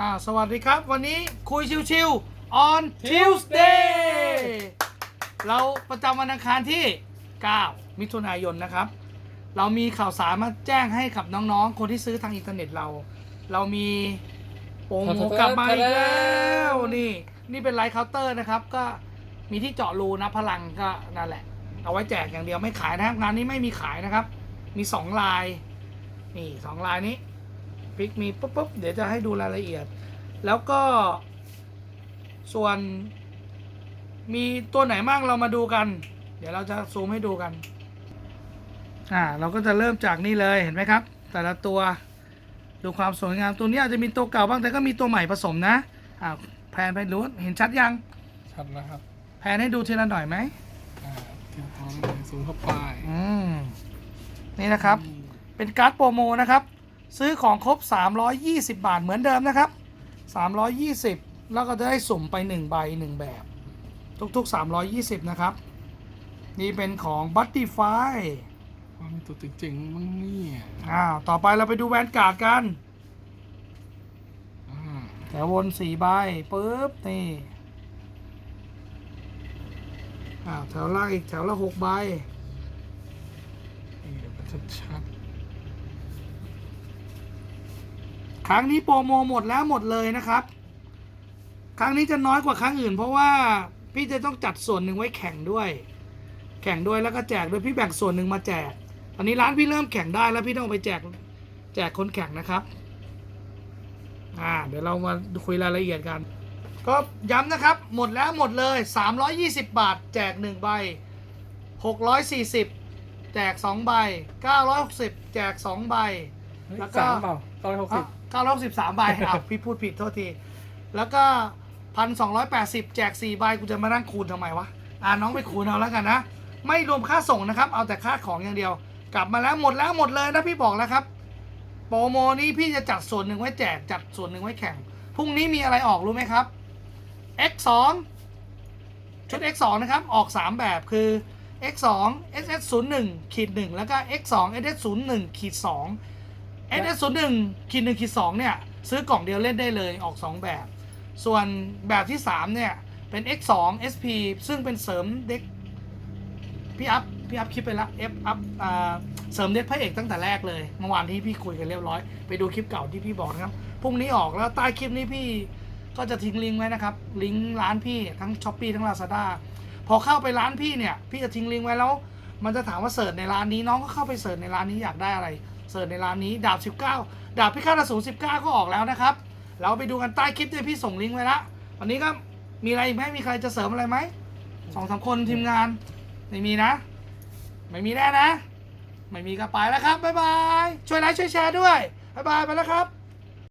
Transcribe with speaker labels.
Speaker 1: อ่าสวัสดีครับ วันนี้คุยชิวๆ on Tuesday เราประจำวันอังคารที่ 9 มิถุนายนนะครับ เรามีข่าวสารมาแจ้งให้กับน้องๆ คนที่ซื้อทางอินเทอร์เน็ตเรา เรามีโปรโมกลับมาอีกแล้วนี่นี่เป็นไลท์เคาน์เตอร์นะครับ ก็มีที่เจาะรูนะพลังก็นั่นแหละ เอาไว้แจกอย่างเดียวไม่ขายนะครับงานนี้ไม่มีขายนะครับ มีสองลาย นี่สองลายนี้ พลิกมีปุ๊บปุ๊บเดี๋ยวจะให้ดูรายละเอียด แล้วก็ส่วน มีตัวไหนบ้างเรามาดูกัน เดี๋ยวเราจะซูมให้ดูกันอ่าเราก็จะเริ่มจากนี่เลยเห็นไหมครับ แต่ละตัวดูความสวยงามตัวนี้อาจจะมีตัวเก่าบ้างแต่ก็มีตัวใหม่ผสมนะอ่าแพนไปรู้เห็นชัดยัง
Speaker 2: ชัดแล้วครับ
Speaker 1: แพนให้ดูทีละหน่อยไหม
Speaker 2: อ่าเตรียมพร้อมเลยซูมเข้าไป
Speaker 1: อืมนี่นะครับ เป็นการ์ดโปรโมนะครับ ซื้อของครบ 320 บาทเหมือนเดิมนะครับ 320 แล้วก็จะได้สุ่มไป 1 ใบ 1 แบบ ทุกๆ 320 นะครับ นี่เป็นของ b u t t i f y
Speaker 2: ว่ามีตัวจริงๆมั้งเนี่ย
Speaker 1: อ้าวต่อไปเราไปดูแวนการ์ดกัน
Speaker 2: อ่า
Speaker 1: แถววนสี่ใบปุ๊บ นี่อ้าวแถวล่างอีกแถวละหกใบ
Speaker 2: นี่เดี๋ยวมันชัด
Speaker 1: ครั้งนี้โปรโมหมดแล้วหมดเลยนะครับ ครั้งนี้จะน้อยกว่าครั้งอื่น เพราะว่าพี่จะต้องจัดส่วนหนึ่งไว้แข่งด้วย แข่งด้วยแล้วก็แจกด้วยพี่แบ่งส่วนหนึ่งมาแจก ตอนนี้ร้านพี่เริ่มแข่งได้แล้วพี่ต้องเอาไปแจกแจกคนแข่งนะครับ อ่า เดี๋ยวเรามาคุยรายละเอียดกัน ก็ย้ำนะครับ หมดแล้วหมดเลย 320 บาท แจก 1 ใบ 640 แจก 2 ใบ 960 แจก 2 ใบ
Speaker 2: ๆเฮ้ย
Speaker 1: แล้วก็
Speaker 2: สามเปล่าร้อยหกสิบ
Speaker 1: เก้าร้อยสิบสามใบอ้าวพี่พูดผิดโทษที แล้วก็พันสองร้อยแปดสิบแจกสี่ใบกูจะมานั่งคูณทำไมวะ อ่าน้องไปคูณเอาแล้วกันนะ ไม่รวมค่าส่งนะครับ เอาแต่ค่าของอย่างเดียว กลับมาแล้วหมดแล้วหมดเลยนะพี่บอกแล้วครับ โปรโมนี้พี่จะจัดส่วนหนึ่งไว้แจกจัดส่วนหนึ่งไว้แข่ง พรุ่งนี้มีอะไรออกรู้ไหมครับ X2 ชุด X2 นะครับ ออก 3 แบบคือ X2 SS01 ขีด1แล้วก็ X2 SS01 ขีด2 SS01 ขีด1ขีด2เนี่ย ซื้อกล่องเดียวเล่นได้เลยออก 2 แบบ ส่วนแบบที่ 3 เนี่ย เป็น X2 SP ซึ่งเป็นเสริมเด็กพี่อัพพี่อัพคลิปไปละ F อัพอ่าเสริมเด็กพระเอกตั้งแต่แรกเลยเมื่อวานที่พี่คุยกันเรียบร้อย ไปดูคลิปเก่าที่พี่บอกนะครับพรุ่งนี้ออกแล้วใต้คลิปนี้พี่ก็จะทิ้งลิงก์ไว้นะครับ ลิงก์ร้านพี่ทั้งช้อปปีทั้งลาซาด้าพอเข้าไปร้านพี่เนี่ย พี่จะทิ้งลิงก์ไว้แล้ว มันจะถามว่าเสิร์ชในร้านนี้น้องก็เข้าไปเสิร์ชในร้านนี้อยากได้อะไร เสิร์ชในร้านนี้ดาบ 19 ดาบพิฆาตอสูร19 ก็ออกแล้วนะครับ เราไปดูกันใต้คลิปเนี่ยพี่ส่งลิงก์ไว้ละวันนี้ก็มีอะไรอีกไหมมีใครจะเสริมอะไรไหมสองสามคนทีมงาน ไม่มีนะ ไม่มีแน่นะ ไม่มีก็ไปแล้วครับบ๊ายบายช่วยไลค์ช่วยแชร์ด้วยบ๊ายบายไปแล้วครับ